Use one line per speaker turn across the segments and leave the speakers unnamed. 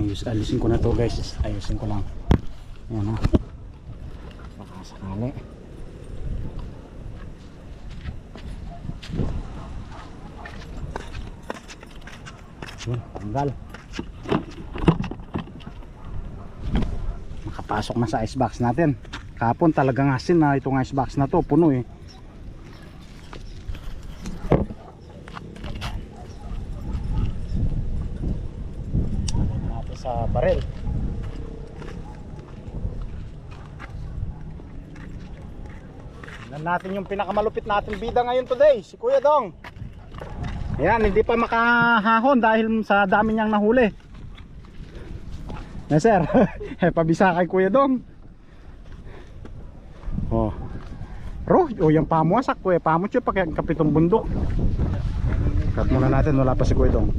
Ayus, alisin ko na to guys. Ayusin ko lang. Ayan ha. Baka sakali. Yun, tanggal. Makapasok na sa icebox natin. Kapon talagang asin na itong icebox na to. Puno eh. Sa barel. Tignan natin yung pinakamalupit natin bida ngayon today, si Kuya Dong. Ayan, hindi pa makahahon dahil sa dami niyang nahuli. Yes sir, eh, pabisa kay Kuya Dong. Oh. Ro, oh yung pamuasak ko eh, siya pag kapitong bundok. Cut muna natin, wala pa si Kuya Dong.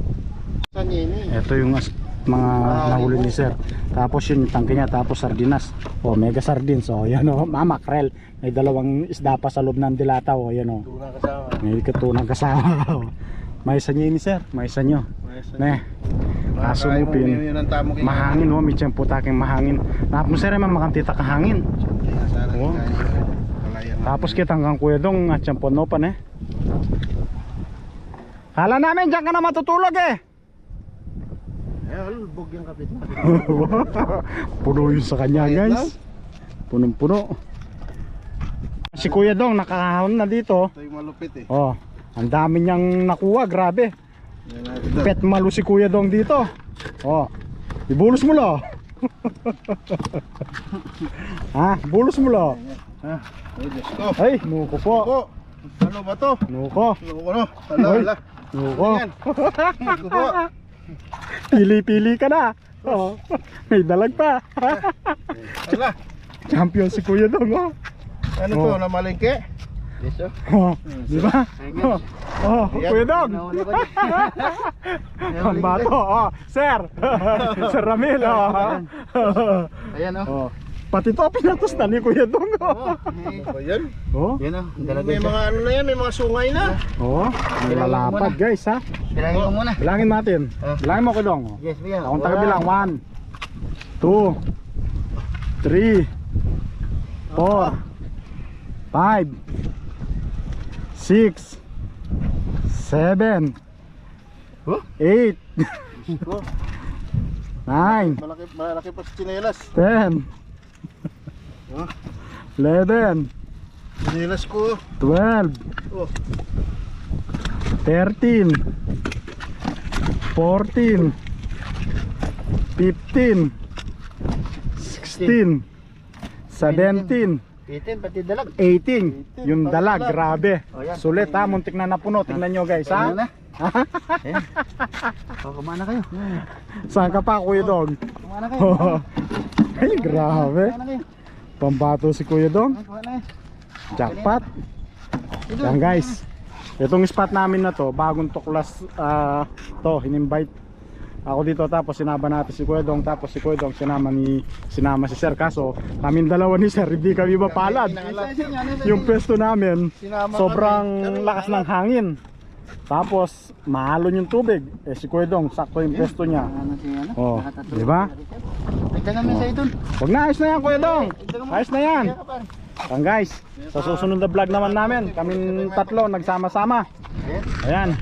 Eh?
Ito yung mga nahuli ni sir. Tapos yun yung tangke niya, tapos sardinas. Oh, mega sardines. Oh, yan oh, ah, makrel. May dalawang isda pa sa loob ng dilata. Oh, yan oh.
Kasama.
May katunang kasama. oh. May isa niyo ini sir, may isa niyo. Ne,
ang tamo kayo.
mahangin oh, may tiyempo taking mahangin. Mo sir, man makantita ka hangin. Oh.
na.
Tapos kitang kang kuya dong at tiyempo no pa ne. Kala namin diyan ka na matutulog eh.
Eh, ulbog yung kapit mo.
Puno yun sa kanya guys. Punong puno. Si Kuya Dong nakakahon na dito.
Ito yung malupit eh.
Oh, ang dami niyang nakuha, grabe.
Natin.
Pet malu si Kuya Dong dito. Oh. Ibulos mo lo. ha, bulos mo lo.
Ha? Ay, ko.
Ay, nuko po.
Ako. Ano ba to?
Nuko.
Ano ko no? Hala, hala.
Nuko.
Ano po?
Pili-pili ka na. Oh. May dalag pa.
Hala.
Champion si Kuya Dong, oh.
Ano
Oh.
to? Namalingke? Yes, sir.
Oh, di ba? Oh, oh. Kuya Dong. Ang bato, oh, sir. sir Ramil, oh.
Ayan o.
oh. Pati to pinatos na ni Kuya Dong. Oh.
Ba yan?
Oh,
Yan o. Dalaga
May
siya.
mga ano na yan, may mga sungay na.
oh. May lalapad, guys, ha.
Bilangin mo muna.
Bilangin natin.
Ah.
Bilangin mo, Kuya Dong. oh.
Yes, Bia.
Akong taga bilang. 1, 2, 3, 4, 5, 6, 7,
Huh?
8,
Oh,
9,
malaki, malaki pa sa chinelas.
10,
Huh?
11,
Chinelas ko.
12,
Oh,
13, 14, 15, 16, 17,
Itin, pati dalag.
18. Yung dalag, grabe.
Oh.
Sulit ha, muntik na napuno. Tingnan nyo guys ha.
Ayan na. Ayan. O, kumain na kayo.
Saan ka pa Kuya Dong?
Kumain na kayo.
Ay, grabe.
Kumain na kayo.
Pambato si Kuya Dong.
Na kayo.
Jackpot. Yan guys. Itong spot namin na to, bagong tuklas ah, to, in-invite ako dito tapos sinama natin si Kuya Dong tapos si Kuya Dong sinama ni sinama si Sir kaso kaming dalawa ni Sir hindi kami mapalad yung pwesto namin sobrang lakas ng hangin tapos mahalon yung tubig eh si Kuya Dong sakto yung pwesto niya
Ano si ano?
Oh, di ba?
Dagdagan mo sa ito.
wag na ayos na yan Kuya Dong ayos na yan. Yan guys, sa susunod na vlog naman namin, kaming tatlo nagsama-sama. Ayan.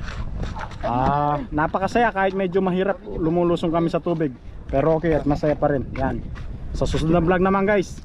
Ah, napakasaya kahit medyo mahirap lumulusong kami sa tubig. Pero okay at masaya pa rin. Yan. Sa susunod na vlog naman guys.